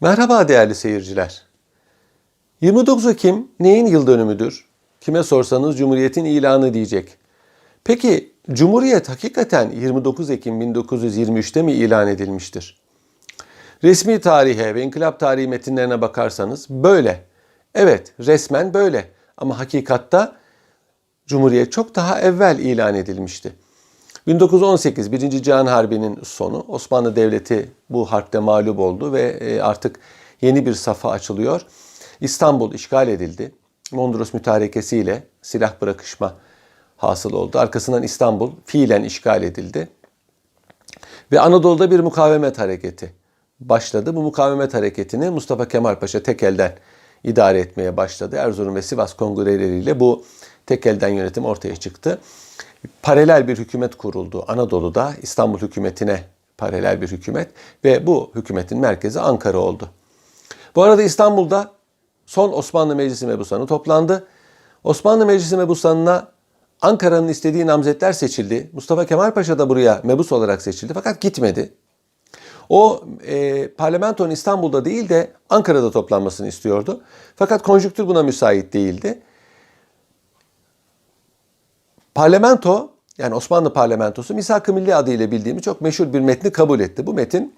Merhaba değerli seyirciler. 29 Ekim neyin yıl dönümüdür? Kime sorsanız Cumhuriyet'in ilanı diyecek. Peki Cumhuriyet hakikaten 29 Ekim 1923'te mi ilan edilmiştir? Resmi tarihe ve inkılap tarihi metinlerine bakarsanız böyle. Evet resmen böyle ama hakikatta Cumhuriyet çok daha evvel ilan edilmişti. 1918 Birinci Cihan Harbi'nin sonu Osmanlı Devleti bu harpte mağlup oldu ve e, artık yeni bir safa açılıyor. İstanbul işgal edildi. Mondros mütarekesiyle silah bırakışma hasıl oldu. Arkasından İstanbul fiilen işgal edildi. Ve Anadolu'da bir mukavemet hareketi başladı. Bu mukavemet hareketini Mustafa Kemal Paşa tek elden idare etmeye başladı. Erzurum ve Sivas kongreleriyle bu tek elden yönetim ortaya çıktı. Paralel bir hükümet kuruldu Anadolu'da İstanbul hükümetine paralel bir hükümet ve bu hükümetin merkezi Ankara oldu. Bu arada İstanbul'da son Osmanlı Meclisi Mebusanı toplandı. Osmanlı Meclisi Mebusanı'na Ankara'nın istediği namzetler seçildi. Mustafa Kemal Paşa da buraya mebus olarak seçildi fakat gitmedi. O e, parlamentonun İstanbul'da değil de Ankara'da toplanmasını istiyordu. Fakat konjüktür buna müsait değildi. Parlamento yani Osmanlı parlamentosu Misak-ı Milli adıyla bildiğimiz çok meşhur bir metni kabul etti. Bu metin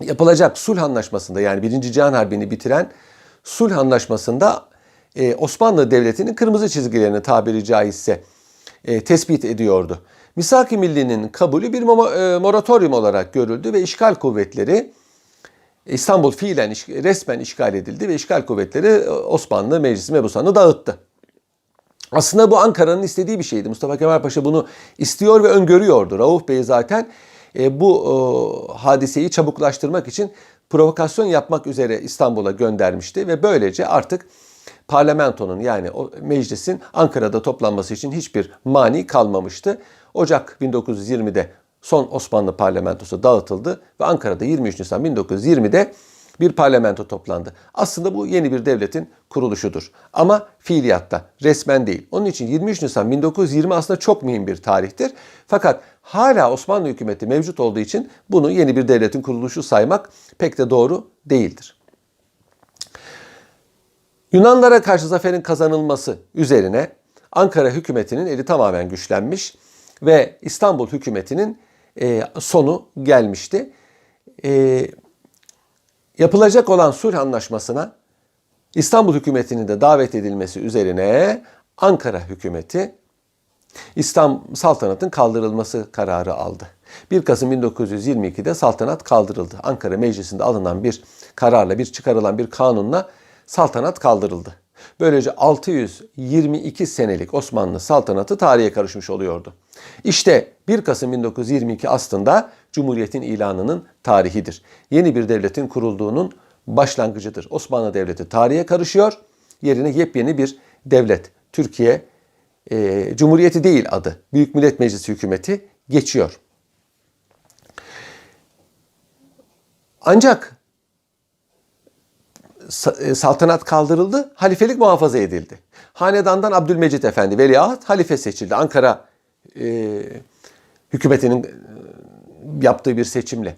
yapılacak sulh anlaşmasında yani 1. Cihan Harbi'ni bitiren sulh anlaşmasında e, Osmanlı Devleti'nin kırmızı çizgilerini tabiri caizse e, tespit ediyordu. Misak-ı Milli'nin kabulü bir e, moratorium olarak görüldü ve işgal kuvvetleri İstanbul fiilen resmen işgal edildi ve işgal kuvvetleri e, Osmanlı Meclisi Mebusan'ı dağıttı. Aslında bu Ankara'nın istediği bir şeydi. Mustafa Kemal Paşa bunu istiyor ve öngörüyordu. Rauf Bey zaten e, bu e, hadiseyi çabuklaştırmak için provokasyon yapmak üzere İstanbul'a göndermişti ve böylece artık parlamentonun yani o meclisin Ankara'da toplanması için hiçbir mani kalmamıştı. Ocak 1920'de son Osmanlı parlamentosu dağıtıldı ve Ankara'da 23 Nisan 1920'de bir parlamento toplandı. Aslında bu yeni bir devletin kuruluşudur. Ama fiiliyatta, resmen değil. Onun için 23 Nisan 1920 aslında çok mühim bir tarihtir. Fakat hala Osmanlı hükümeti mevcut olduğu için bunu yeni bir devletin kuruluşu saymak pek de doğru değildir. Yunanlara karşı zaferin kazanılması üzerine Ankara hükümetinin eli tamamen güçlenmiş ve İstanbul hükümetinin e, sonu gelmişti. E, yapılacak olan sulh anlaşmasına İstanbul hükümetinin de davet edilmesi üzerine Ankara hükümeti İslam saltanatın kaldırılması kararı aldı. 1 Kasım 1922'de saltanat kaldırıldı. Ankara Meclisi'nde alınan bir kararla, bir çıkarılan bir kanunla saltanat kaldırıldı. Böylece 622 senelik Osmanlı saltanatı tarihe karışmış oluyordu. İşte 1 Kasım 1922 aslında Cumhuriyet'in ilanının tarihidir. Yeni bir devletin kurulduğunun başlangıcıdır. Osmanlı Devleti tarihe karışıyor, yerine yepyeni bir devlet, Türkiye e, Cumhuriyeti değil adı, Büyük Millet Meclisi hükümeti geçiyor. Ancak e, saltanat kaldırıldı, halifelik muhafaza edildi. Hanedandan Abdülmecit Efendi veliaht halife seçildi. Ankara e, hükümetinin yaptığı bir seçimle.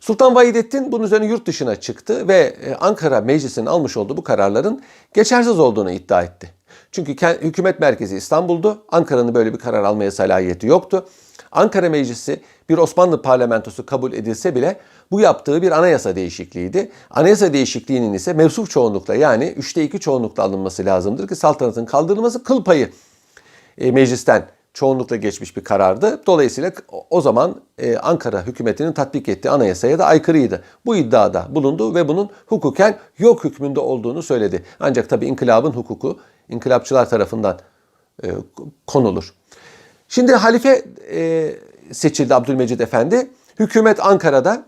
Sultan Vahidettin bunun üzerine yurt dışına çıktı ve e, Ankara Meclisi'nin almış olduğu bu kararların geçersiz olduğunu iddia etti. Çünkü hükümet merkezi İstanbul'du. Ankara'nın böyle bir karar almaya salahiyeti yoktu. Ankara Meclisi bir Osmanlı parlamentosu kabul edilse bile bu yaptığı bir anayasa değişikliğiydi. Anayasa değişikliğinin ise mevsuf çoğunlukla yani üçte iki çoğunlukla alınması lazımdır ki saltanatın kaldırılması kıl payı e, meclisten çoğunlukla geçmiş bir karardı. Dolayısıyla o zaman e, Ankara hükümetinin tatbik ettiği anayasaya da aykırıydı. Bu iddiada bulundu ve bunun hukuken yok hükmünde olduğunu söyledi. Ancak tabii inkılabın hukuku inkılapçılar tarafından e, konulur. Şimdi halife e, seçildi Abdülmecid Efendi. Hükümet Ankara'da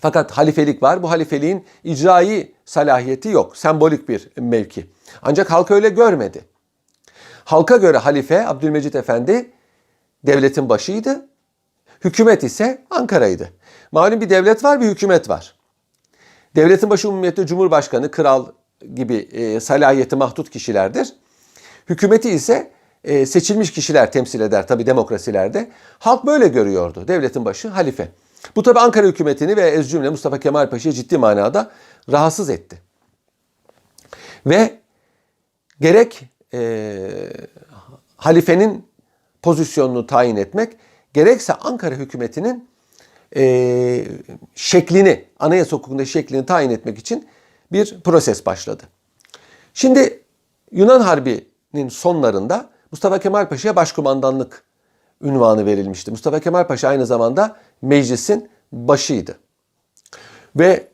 fakat halifelik var. Bu halifeliğin icraî salahiyeti yok. Sembolik bir mevki. Ancak halk öyle görmedi. Halka göre halife Abdülmecit Efendi devletin başıydı. Hükümet ise Ankara'ydı. Malum bir devlet var, bir hükümet var. Devletin başı umumiyette cumhurbaşkanı, kral gibi e, salahiyeti mahdut kişilerdir. Hükümeti ise e, seçilmiş kişiler temsil eder tabi demokrasilerde. Halk böyle görüyordu. Devletin başı halife. Bu tabi Ankara hükümetini ve ez cümle Mustafa Kemal Paşa'yı ciddi manada rahatsız etti. Ve gerek e, halifenin pozisyonunu tayin etmek, gerekse Ankara hükümetinin e, şeklini, anayasa hukukunda şeklini tayin etmek için bir proses başladı. Şimdi Yunan Harbi'nin sonlarında Mustafa Kemal Paşa'ya başkumandanlık ünvanı verilmişti. Mustafa Kemal Paşa aynı zamanda meclisin başıydı. Ve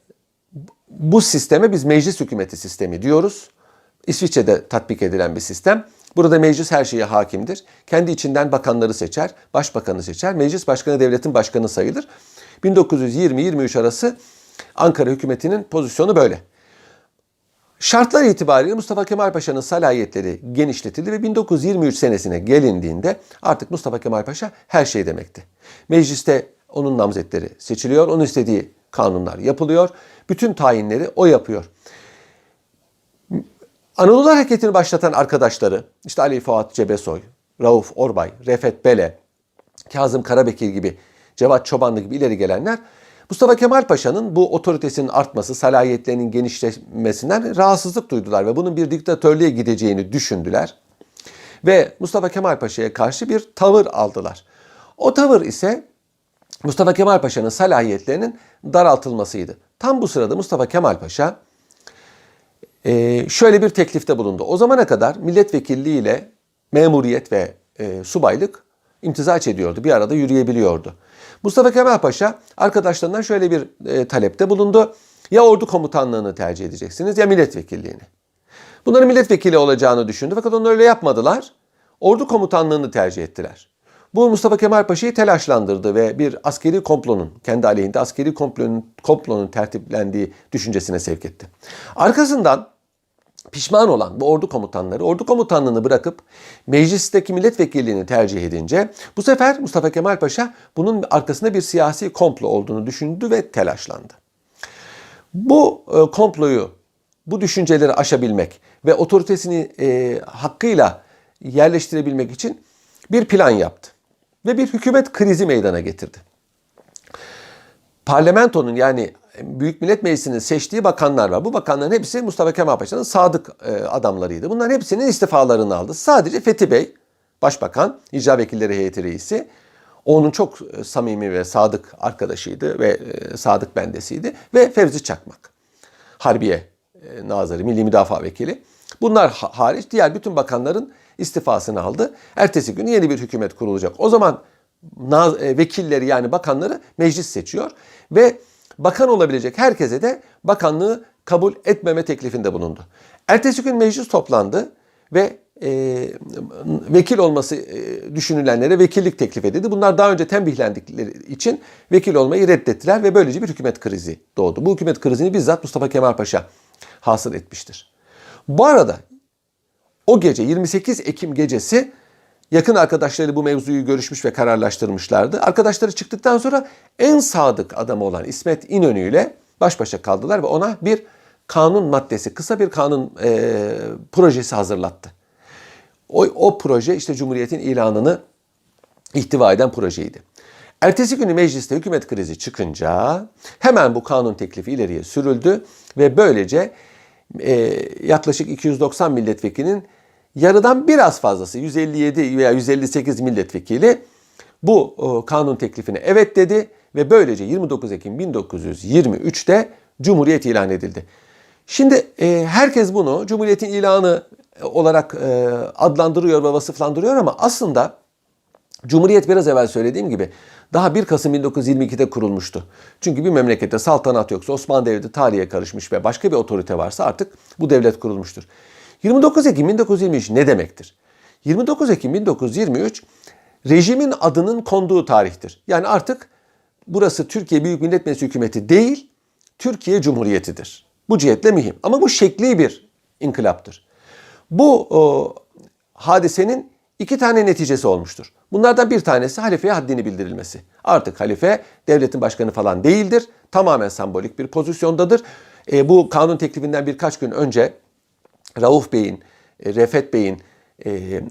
bu sisteme biz meclis hükümeti sistemi diyoruz. İsviçre'de tatbik edilen bir sistem. Burada meclis her şeye hakimdir. Kendi içinden bakanları seçer, başbakanı seçer. Meclis başkanı devletin başkanı sayılır. 1920-23 arası Ankara hükümetinin pozisyonu böyle. Şartlar itibariyle Mustafa Kemal Paşa'nın salayetleri genişletildi ve 1923 senesine gelindiğinde artık Mustafa Kemal Paşa her şey demekti. Mecliste onun namzetleri seçiliyor, onun istediği kanunlar yapılıyor. Bütün tayinleri o yapıyor. Anadolu Hareketi'ni başlatan arkadaşları, işte Ali Fuat Cebesoy, Rauf Orbay, Refet Bele, Kazım Karabekir gibi, Cevat Çobanlı gibi ileri gelenler Mustafa Kemal Paşa'nın bu otoritesinin artması, salayetlerinin genişlemesinden rahatsızlık duydular ve bunun bir diktatörlüğe gideceğini düşündüler. Ve Mustafa Kemal Paşa'ya karşı bir tavır aldılar. O tavır ise Mustafa Kemal Paşa'nın salayetlerinin daraltılmasıydı. Tam bu sırada Mustafa Kemal Paşa e, şöyle bir teklifte bulundu. O zamana kadar milletvekilliği ile memuriyet ve e, subaylık imtizaç ediyordu. Bir arada yürüyebiliyordu. Mustafa Kemal Paşa arkadaşlarından şöyle bir e, talepte bulundu. Ya ordu komutanlığını tercih edeceksiniz ya milletvekilliğini. Bunların milletvekili olacağını düşündü fakat onu öyle yapmadılar. Ordu komutanlığını tercih ettiler. Bu Mustafa Kemal Paşa'yı telaşlandırdı ve bir askeri komplonun, kendi aleyhinde askeri komplonun, komplonun tertiplendiği düşüncesine sevk etti. Arkasından pişman olan bu ordu komutanları ordu komutanlığını bırakıp meclisteki milletvekilliğini tercih edince bu sefer Mustafa Kemal Paşa bunun arkasında bir siyasi komplo olduğunu düşündü ve telaşlandı. Bu e, komployu, bu düşünceleri aşabilmek ve otoritesini e, hakkıyla yerleştirebilmek için bir plan yaptı ve bir hükümet krizi meydana getirdi. Parlamentonun yani Büyük Millet Meclisi'nin seçtiği bakanlar var. Bu bakanların hepsi Mustafa Kemal Paşa'nın sadık e, adamlarıydı. Bunların hepsinin istifalarını aldı. Sadece Fethi Bey, Başbakan, icra vekilleri heyeti reisi, onun çok e, samimi ve sadık arkadaşıydı ve e, sadık bendesiydi. Ve Fevzi Çakmak, Harbiye Nazırı, Milli Müdafaa Vekili. Bunlar hariç diğer bütün bakanların istifasını aldı. Ertesi gün yeni bir hükümet kurulacak. O zaman vekilleri yani bakanları meclis seçiyor ve bakan olabilecek herkese de bakanlığı kabul etmeme teklifinde bulundu. Ertesi gün meclis toplandı ve e, vekil olması e, düşünülenlere vekillik teklif edildi. Bunlar daha önce tembihlendikleri için vekil olmayı reddettiler ve böylece bir hükümet krizi doğdu. Bu hükümet krizini bizzat Mustafa Kemal Paşa hasıl etmiştir. Bu arada o gece 28 Ekim gecesi yakın arkadaşları bu mevzuyu görüşmüş ve kararlaştırmışlardı. Arkadaşları çıktıktan sonra en sadık adamı olan İsmet İnönü ile baş başa kaldılar ve ona bir kanun maddesi, kısa bir kanun e, projesi hazırlattı. O, o proje işte Cumhuriyet'in ilanını ihtiva eden projeydi. Ertesi günü mecliste hükümet krizi çıkınca hemen bu kanun teklifi ileriye sürüldü ve böylece e, yaklaşık 290 milletvekilinin yarıdan biraz fazlası 157 veya 158 milletvekili bu e, kanun teklifine evet dedi ve böylece 29 Ekim 1923'te Cumhuriyet ilan edildi. Şimdi e, herkes bunu Cumhuriyet'in ilanı olarak e, adlandırıyor ve vasıflandırıyor ama aslında Cumhuriyet biraz evvel söylediğim gibi daha 1 Kasım 1922'de kurulmuştu. Çünkü bir memlekette saltanat yoksa Osmanlı Devleti tarihe karışmış ve başka bir otorite varsa artık bu devlet kurulmuştur. 29 Ekim 1923 ne demektir? 29 Ekim 1923 rejimin adının konduğu tarihtir. Yani artık burası Türkiye Büyük Millet Meclisi hükümeti değil, Türkiye Cumhuriyeti'dir. Bu cihetle mühim. Ama bu şekli bir inkılaptır. Bu o, hadisenin iki tane neticesi olmuştur. Bunlardan bir tanesi halifeye haddini bildirilmesi. Artık halife devletin başkanı falan değildir. Tamamen sembolik bir pozisyondadır. E, bu kanun teklifinden birkaç gün önce Rauf Bey'in, e, Refet Bey'in e, e,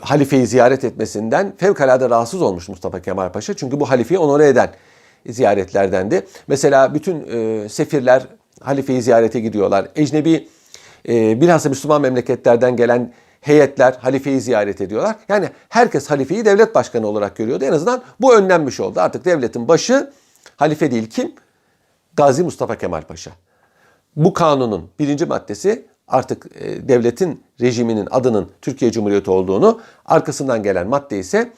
halifeyi ziyaret etmesinden fevkalade rahatsız olmuş Mustafa Kemal Paşa. Çünkü bu halifeyi onore eden ziyaretlerdendi. Mesela bütün e, sefirler halifeyi ziyarete gidiyorlar. Ecnebi e, bilhassa Müslüman memleketlerden gelen heyetler halifeyi ziyaret ediyorlar. Yani herkes halifeyi devlet başkanı olarak görüyordu. En azından bu önlenmiş oldu. Artık devletin başı halife değil kim? Gazi Mustafa Kemal Paşa. Bu kanunun birinci maddesi artık e, devletin rejiminin adının Türkiye Cumhuriyeti olduğunu, arkasından gelen madde ise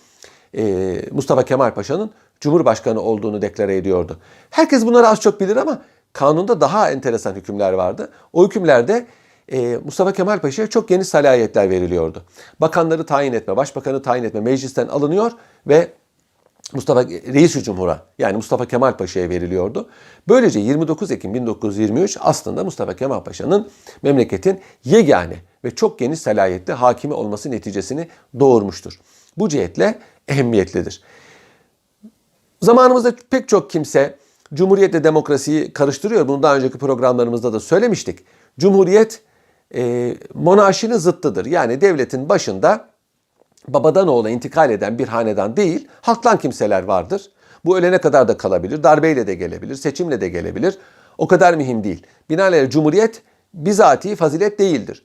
e, Mustafa Kemal Paşa'nın Cumhurbaşkanı olduğunu deklare ediyordu. Herkes bunları az çok bilir ama kanunda daha enteresan hükümler vardı. O hükümlerde e, Mustafa Kemal Paşa'ya çok geniş salayetler veriliyordu. Bakanları tayin etme, başbakanı tayin etme meclisten alınıyor ve Mustafa Reis-i Cumhur'a yani Mustafa Kemal Paşa'ya veriliyordu. Böylece 29 Ekim 1923 aslında Mustafa Kemal Paşa'nın memleketin yegane ve çok geniş salayetli hakimi olması neticesini doğurmuştur. Bu cihetle ehemmiyetlidir. Zamanımızda pek çok kimse Cumhuriyetle demokrasiyi karıştırıyor. Bunu daha önceki programlarımızda da söylemiştik. Cumhuriyet e, monarşinin zıttıdır. Yani devletin başında babadan oğula intikal eden bir hanedan değil, halktan kimseler vardır. Bu ölene kadar da kalabilir, darbeyle de gelebilir, seçimle de gelebilir. O kadar mühim değil. Binaenaleyh Cumhuriyet bizatihi fazilet değildir.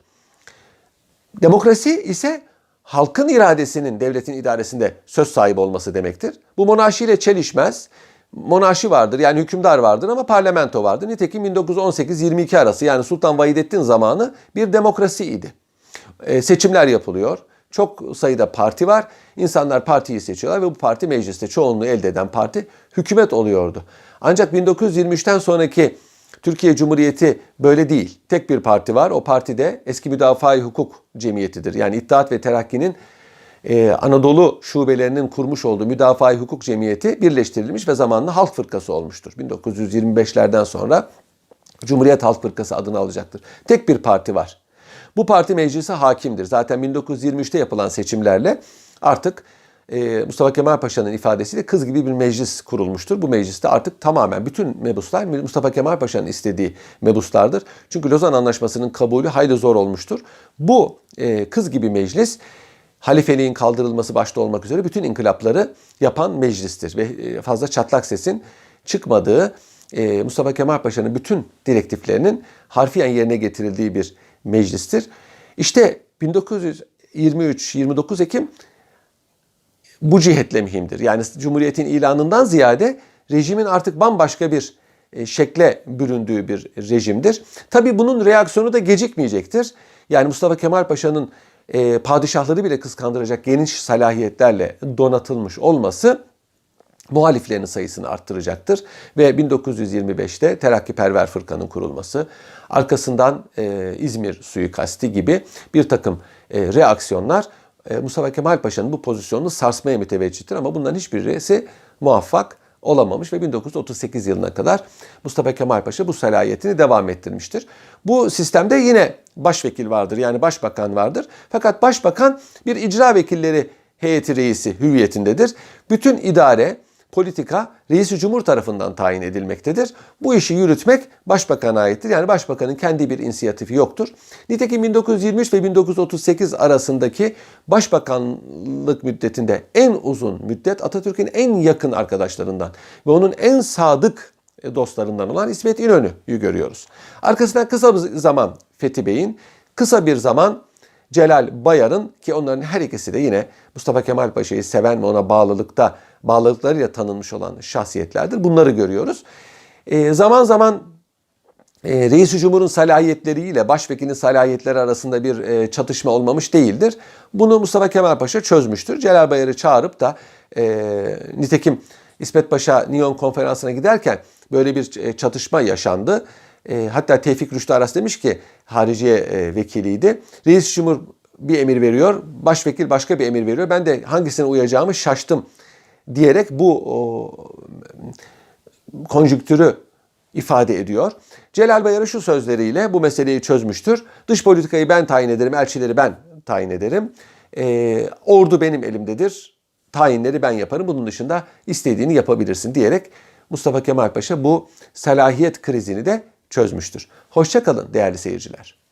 Demokrasi ise halkın iradesinin devletin idaresinde söz sahibi olması demektir. Bu monarşiyle çelişmez. Monarşi vardır yani hükümdar vardır ama parlamento vardır. Nitekim 1918-22 arası yani Sultan Vahidettin zamanı bir demokrasiydi. E, seçimler yapılıyor. Çok sayıda parti var. İnsanlar partiyi seçiyorlar ve bu parti mecliste çoğunluğu elde eden parti hükümet oluyordu. Ancak 1923'ten sonraki Türkiye Cumhuriyeti böyle değil. Tek bir parti var. O parti de eski müdafaa hukuk cemiyetidir. Yani İttihat ve Terakki'nin e, Anadolu şubelerinin kurmuş olduğu müdafaa hukuk cemiyeti birleştirilmiş ve zamanla Halk Fırkası olmuştur. 1925'lerden sonra Cumhuriyet Halk Fırkası adını alacaktır. Tek bir parti var. Bu parti meclise hakimdir. Zaten 1923'te yapılan seçimlerle artık e, Mustafa Kemal Paşa'nın ifadesiyle kız gibi bir meclis kurulmuştur. Bu mecliste artık tamamen bütün mebuslar Mustafa Kemal Paşa'nın istediği mebuslardır. Çünkü Lozan Anlaşması'nın kabulü hayli zor olmuştur. Bu e, kız gibi meclis halifeliğin kaldırılması başta olmak üzere bütün inkılapları yapan meclistir. Ve e, fazla çatlak sesin çıkmadığı e, Mustafa Kemal Paşa'nın bütün direktiflerinin harfiyen yerine getirildiği bir meclistir. İşte 1923-29 Ekim bu cihetle mühimdir. Yani Cumhuriyet'in ilanından ziyade rejimin artık bambaşka bir e, şekle büründüğü bir rejimdir. Tabi bunun reaksiyonu da gecikmeyecektir. Yani Mustafa Kemal Paşa'nın e, padişahları bile kıskandıracak geniş salahiyetlerle donatılmış olması muhaliflerinin sayısını arttıracaktır. Ve 1925'te Terakkiperver Fırkanın kurulması, arkasından e, İzmir suikasti gibi bir takım e, reaksiyonlar e, Mustafa Kemal Paşa'nın bu pozisyonunu sarsmaya müteveccihtir ama bunların hiçbirisi muvaffak olamamış ve 1938 yılına kadar Mustafa Kemal Paşa bu salayetini devam ettirmiştir. Bu sistemde yine başvekil vardır yani başbakan vardır. Fakat başbakan bir icra vekilleri heyeti reisi hüviyetindedir. Bütün idare, politika reisi cumhur tarafından tayin edilmektedir. Bu işi yürütmek başbakana aittir. Yani başbakanın kendi bir inisiyatifi yoktur. Nitekim 1923 ve 1938 arasındaki başbakanlık müddetinde en uzun müddet Atatürk'ün en yakın arkadaşlarından ve onun en sadık dostlarından olan İsmet İnönü'yü görüyoruz. Arkasından kısa bir zaman Fethi Bey'in, kısa bir zaman Celal Bayar'ın ki onların her ikisi de yine Mustafa Kemal Paşa'yı seven ve ona bağlılıkta bağlılıklarıyla tanınmış olan şahsiyetlerdir. Bunları görüyoruz. E, zaman zaman e, Reis-i Cumhur'un salahiyetleriyle başvekilin salahiyetleri arasında bir e, çatışma olmamış değildir. Bunu Mustafa Kemal Paşa çözmüştür. Celal Bayar'ı çağırıp da e, nitekim İsmet Paşa Nyon konferansına giderken böyle bir e, çatışma yaşandı. E, hatta Tevfik Rüştü Aras demiş ki hariciye e, vekiliydi. Reis Cumhur bir emir veriyor, başvekil başka bir emir veriyor. Ben de hangisine uyacağımı şaştım diyerek bu konjüktürü ifade ediyor. Celal Bayar'ı şu sözleriyle bu meseleyi çözmüştür. Dış politikayı ben tayin ederim, elçileri ben tayin ederim. E, ordu benim elimdedir. Tayinleri ben yaparım. Bunun dışında istediğini yapabilirsin diyerek Mustafa Kemal Paşa bu salahiyet krizini de çözmüştür. Hoşçakalın değerli seyirciler.